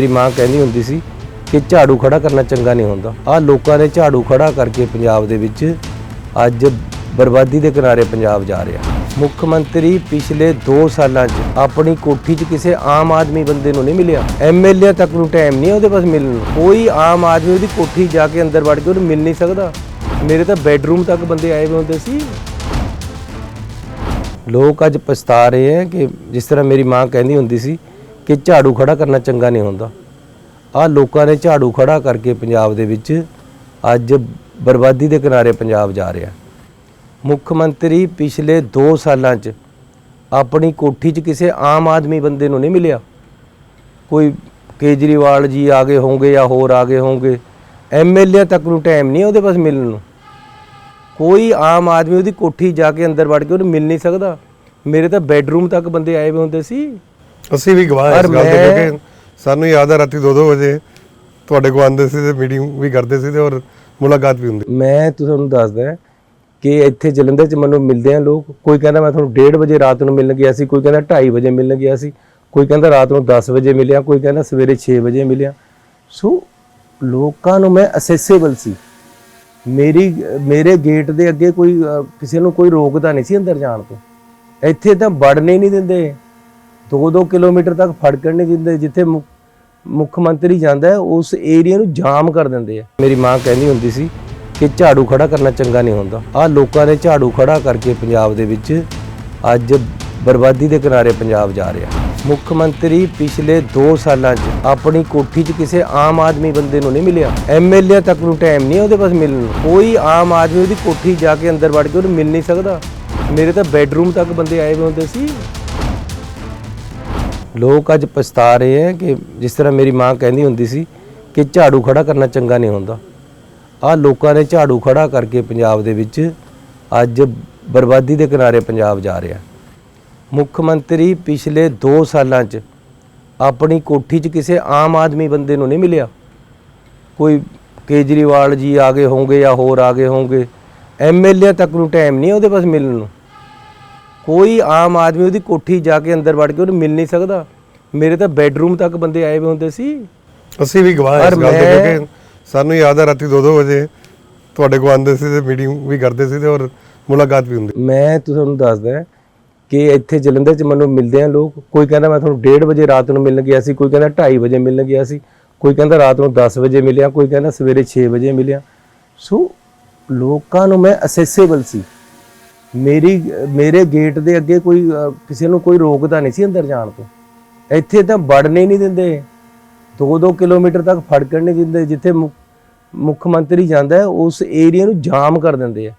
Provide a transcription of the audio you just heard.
ਮੇਰੀ ਮਾਂ ਕਹਿੰਦੀ ਹੁੰਦੀ ਸੀ ਕਿ ਝਾੜੂ ਖੜਾ ਕਰਨਾ ਚੰਗਾ ਨਹੀਂ ਹੁੰਦਾ। ਆ ਲੋਕਾਂ ਨੇ ਝਾੜੂ ਖੜਾ ਕਰਕੇ ਪੰਜਾਬ ਦੇ ਵਿੱਚ ਅੱਜ ਬਰਬਾਦੀ ਦੇ ਕਿਨਾਰੇ ਪੰਜਾਬ ਜਾ ਰਿਹਾ। ਮੁੱਖ ਮੰਤਰੀ ਪਿਛਲੇ 2 ਸਾਲਾਂ 'ਚ ਆਪਣੀ ਕੋਠੀ 'ਚ ਕਿਸੇ ਆਮ ਆਦਮੀ ਬੰਦੇ ਨੂੰ ਨਹੀਂ ਮਿਲਿਆ। ਐਮਐਲਏ ਤੱਕ ਨੂੰ ਟਾਈਮ ਨਹੀਂ ਉਹਦੇ ਪਾਸ ਮਿਲਣ ਨੂੰ। ਕੋਈ ਆਮ ਆਦਮੀ ਉਹਦੀ ਕੋਠੀ ਜਾ ਕੇ ਅੰਦਰ ਵੜ ਕੇ ਉਹਨੂੰ ਮਿਲ ਨਹੀਂ ਸਕਦਾ। ਮੇਰੇ ਤਾਂ ਬੈੱਡਰੂਮ ਤੱਕ ਬੰਦੇ ਆਏ ਹੋਏ ਹੁੰਦੇ ਸੀ। ਲੋਕ ਅੱਜ ਪਛਤਾ ਰਹੇ ਹੈ ਕਿ ਜਿਸ ਤਰ੍ਹਾਂ ਮੇਰੀ ਮਾਂ ਕਹਿੰਦੀ ਹੁੰਦੀ ਸੀ ਕਿ ਝਾੜੂ ਖੜਾ ਕਰਨਾ ਚੰਗਾ ਨਹੀਂ ਹੁੰਦਾ। ਆ ਲੋਕਾਂ ਨੇ ਝਾੜੂ ਖੜਾ ਕਰਕੇ ਪੰਜਾਬ ਦੇ ਵਿੱਚ ਅੱਜ ਬਰਬਾਦੀ ਦੇ ਕਿਨਾਰੇ ਪੰਜਾਬ ਜਾ ਰਿਹਾ। ਮੁੱਖ ਮੰਤਰੀ ਪਿਛਲੇ 2 ਸਾਲਾਂ 'ਚ ਆਪਣੀ ਕੋਠੀ 'ਚ ਕਿਸੇ ਆਮ ਆਦਮੀ ਬੰਦੇ ਨੂੰ ਨਹੀਂ ਮਿਲਿਆ। ਕੋਈ ਕੇਜਰੀਵਾਲ ਜੀ ਆ ਗਏ ਹੋਣਗੇ ਜਾਂ ਹੋਰ ਆ ਗਏ ਹੋਣਗੇ ਐਮਐਲਏ ਤੱਕ ਨੂੰ ਟਾਈਮ ਨਹੀਂ ਉਹਦੇ ਪਾਸ ਮਿਲਣ ਨੂੰ। ਕੋਈ ਆਮ ਆਦਮੀ ਉਹਦੀ ਕੋਠੀ ਜਾ ਕੇ ਅੰਦਰ ਵੜ ਕੇ ਉਹਨੂੰ ਮਿਲ ਨਹੀਂ ਸਕਦਾ। ਮੇਰੇ ਤਾਂ ਬੈੱਡਰੂਮ ਤੱਕ ਬੰਦੇ ਆਏ ਹੋਏ ਹੁੰਦੇ ਸੀ। ਅਸੀਂ ਵੀ ਗਵਾਹ ਹਾਂ ਇਸ ਗੱਲ ਦੇ ਕਿਉਂਕਿ ਸਾਨੂੰ ਯਾਦ ਹੈ ਰਾਤੀ 2-2 ਵਜੇ ਤੁਹਾਡੇ ਕੋਲ ਆਉਂਦੇ ਸੀ ਤੇ ਮੀਟਿੰਗ ਵੀ ਕਰਦੇ ਸੀ ਤੇ ਔਰ ਮੁਲਾਕਾਤ ਵੀ ਹੁੰਦੀ। ਮੈਂ ਤੁਹਾਨੂੰ ਦੱਸਦਾ ਕਿ ਇੱਥੇ ਜਲੰਧਰ 'ਚ ਮੈਨੂੰ ਮਿਲਦੇ ਆ ਲੋਕ। ਕੋਈ ਕਹਿੰਦਾ ਮੈਂ ਤੁਹਾਨੂੰ 1:30 ਵਜੇ ਰਾਤ ਨੂੰ ਮਿਲਣ ਗਿਆ ਸੀ ਕੋਈ ਕਹਿੰਦਾ 2:30 ਵਜੇ ਮਿਲਣ ਗਿਆ ਸੀ ਕੋਈ ਕਹਿੰਦਾ ਰਾਤ ਨੂੰ 10 ਵਜੇ ਮਿਲਿਆ ਕੋਈ ਕਹਿੰਦਾ ਸਵੇਰੇ 6 ਵਜੇ ਮਿਲਿਆ। ਸੋ ਲੋਕਾਂ ਨੂੰ ਮੈਂ ਅਸੈਸੇਬਲ ਸੀ। ਮੇਰੀ ਮੇਰੇ ਗੇਟ ਦੇ ਅੱਗੇ ਕੋਈ ਕਿਸੇ ਨੂੰ ਕੋਈ ਰੋਕਦਾ ਨਹੀਂ ਸੀ ਅੰਦਰ ਜਾਣ ਤੋਂ। ਇੱਥੇ ਤਾਂ ਵੜਨੇ ਨਹੀਂ ਦਿੰਦੇ। 2-2 ਕਿਲੋਮੀਟਰ ਤੱਕ ਫੜਕਣ ਨਹੀਂ ਦਿੰਦੇ, ਜਿੱਥੇ ਮੁੱਖ- ਮੰਤਰੀ ਜਾਂਦਾ ਉਸ ਏਰੀਆ ਨੂੰ ਜਾਮ ਕਰ ਦਿੰਦੇ ਆ। ਮੇਰੀ ਮਾਂ ਕਹਿੰਦੀ ਹੁੰਦੀ ਸੀ ਕਿ ਝਾੜੂ ਖੜਾ ਕਰਨਾ ਚੰਗਾ ਨਹੀਂ ਹੁੰਦਾ। ਆ ਲੋਕਾਂ ਨੇ ਝਾੜੂ ਖੜਾ ਕਰਕੇ ਪੰਜਾਬ ਦੇ ਵਿੱਚ ਅੱਜ ਬਰਬਾਦੀ ਦੇ ਕਿਨਾਰੇ ਪੰਜਾਬ ਜਾ ਰਿਹਾ। ਮੁੱਖ ਮੰਤਰੀ ਪਿਛਲੇ 2 ਸਾਲਾਂ 'ਚ ਆਪਣੀ ਕੋਠੀ 'ਚ ਕਿਸੇ ਆਮ ਆਦਮੀ ਬੰਦੇ ਨੂੰ ਨਹੀਂ ਮਿਲਿਆ। ਐਮਐਲਏ ਤੱਕ ਨੂੰ ਟਾਈਮ ਨਹੀਂ ਉਹਦੇ ਪਾਸ ਮਿਲਣ ਨੂੰ। ਕੋਈ ਆਮ ਆਦਮੀ ਉਹਦੀ ਕੋਠੀ ਜਾ ਕੇ ਅੰਦਰ ਵੜ ਕੇ ਉਹਨੂੰ ਮਿਲ ਨਹੀਂ ਸਕਦਾ। ਮੇਰੇ ਤਾਂ ਬੈੱਡਰੂਮ ਤੱਕ ਬੰਦੇ ਆਏ ਹੋਏ ਹੁੰਦੇ ਸੀ। ਲੋਕ ਅੱਜ ਪਛਤਾ ਰਹੇ ਹੈ ਕਿ ਜਿਸ ਤਰ੍ਹਾਂ ਮੇਰੀ ਮਾਂ ਕਹਿੰਦੀ ਹੁੰਦੀ ਸੀ ਕਿ ਝਾੜੂ ਖੜਾ ਕਰਨਾ ਚੰਗਾ ਨਹੀਂ ਹੁੰਦਾ। ਆ ਲੋਕਾਂ ਨੇ ਝਾੜੂ ਖੜਾ ਕਰਕੇ ਪੰਜਾਬ ਦੇ ਵਿੱਚ ਅੱਜ ਬਰਬਾਦੀ ਦੇ ਕਿਨਾਰੇ ਪੰਜਾਬ ਜਾ ਰਿਹਾ ਮੁੱਖ ਮੰਤਰੀ ਪਿਛਲੇ 2 ਸਾਲਾਂ 'ਚ ਆਪਣੀ ਕੋਠੀ 'ਚ ਕਿਸੇ ਆਮ ਆਦਮੀ ਬੰਦੇ ਨੂੰ ਨਹੀਂ ਮਿਲਿਆ। ਕੋਈ ਕੇਜਰੀਵਾਲ ਜੀ ਆ ਗਏ ਹੋਣਗੇ ਜਾਂ ਹੋਰ ਆ ਗਏ ਹੋਣਗੇ ਐਮਐਲਏ ਤੱਕ ਨੂੰ ਟਾਈਮ ਨਹੀਂ ਉਹਦੇ ਪਾਸ ਮਿਲਣ ਨੂੰ। ਕੋਈ ਆਮ ਆਦਮੀ ਉਹਦੀ ਕੋਠੀ ਜਾ ਕੇ ਅੰਦਰ ਵੜ ਕੇ ਉਹਨੂੰ ਮਿਲ ਨਹੀਂ ਸਕਦਾ। ਮੇਰੇ ਤਾਂ ਬੈੱਡਰੂਮ ਤੱਕ ਬੰਦੇ ਆਏ ਹੋਏ ਹੁੰਦੇ ਸੀ। ਅਸੀਂ ਵੀ ਗਵਾਹ ਹਾਂ ਪਰ ਇਸ ਗੱਲ ਦੇ ਮੈਂ- ਕਿਉਂਕਿ ਸਾਨੂੰ ਯਾਦ ਹੈ ਰਾਤੀ 2-2 ਵਜੇ ਤੁਹਾਡੇ ਕੋਲ ਆਉਂਦੇ ਸੀ ਤੇ ਮੀਟਿੰਗ ਵੀ ਕਰਦੇ ਸੀ ਤੇ ਔਰ ਮੁਲਾਕਾਤ ਵੀ ਹੁੰਦੀ। ਮੈਂ ਤੁਹਾਨੂੰ ਦੱਸਦਾ ਕਿ ਇੱਥੇ ਜਲੰਧਰ 'ਚ ਮੈਨੂੰ ਮਿਲਦੇ ਆ ਲੋਕ। ਕੋਈ ਕਹਿੰਦਾ ਮੈਂ ਤੁਹਾਨੂੰ 1:30 ਵਜੇ ਰਾਤ ਨੂੰ ਮਿਲਣ ਗਿਆ ਸੀ ਕੋਈ ਕਹਿੰਦਾ 2:30 ਵਜੇ ਮਿਲਣ ਗਿਆ ਸੀ ਕੋਈ ਕਹਿੰਦਾ ਰਾਤ ਨੂੰ 10 ਵਜੇ ਮਿਲਿਆ ਕੋਈ ਕਹਿੰਦਾ ਸਵੇਰੇ 6 ਵਜੇ ਮਿਲਿਆ। ਸੋ ਲੋਕਾਂ ਨੂੰ ਮੈਂ ਅਸੈਸੇਬਲ ਸੀ। ਮੇਰੀ, ਮੇਰੇ ਗੇਟ ਦੇ ਅੱਗੇ ਕੋਈ ਕਿਸੇ ਨੂੰ ਕੋਈ ਰੋਕਦਾ ਨਹੀਂ ਸੀ ਅੰਦਰ ਜਾਣ ਤੋਂ। ਇੱਥੇ ਤਾਂ ਵੜਨੇ ਨਹੀਂ ਦਿੰਦੇ। 2-2 ਕਿਲੋਮੀਟਰ ਤੱਕ ਫੜਕਣ ਨਹੀਂ ਦਿੰਦੇ। ਜਿੱਥੇ ਮੁੱਖ- ਮੁੱਖ ਮੰਤਰੀ ਜਾਂਦਾ ਉਸ ਏਰੀਆ ਨੂੰ ਜਾਮ ਕਰ ਦਿੰਦੇ ਆ।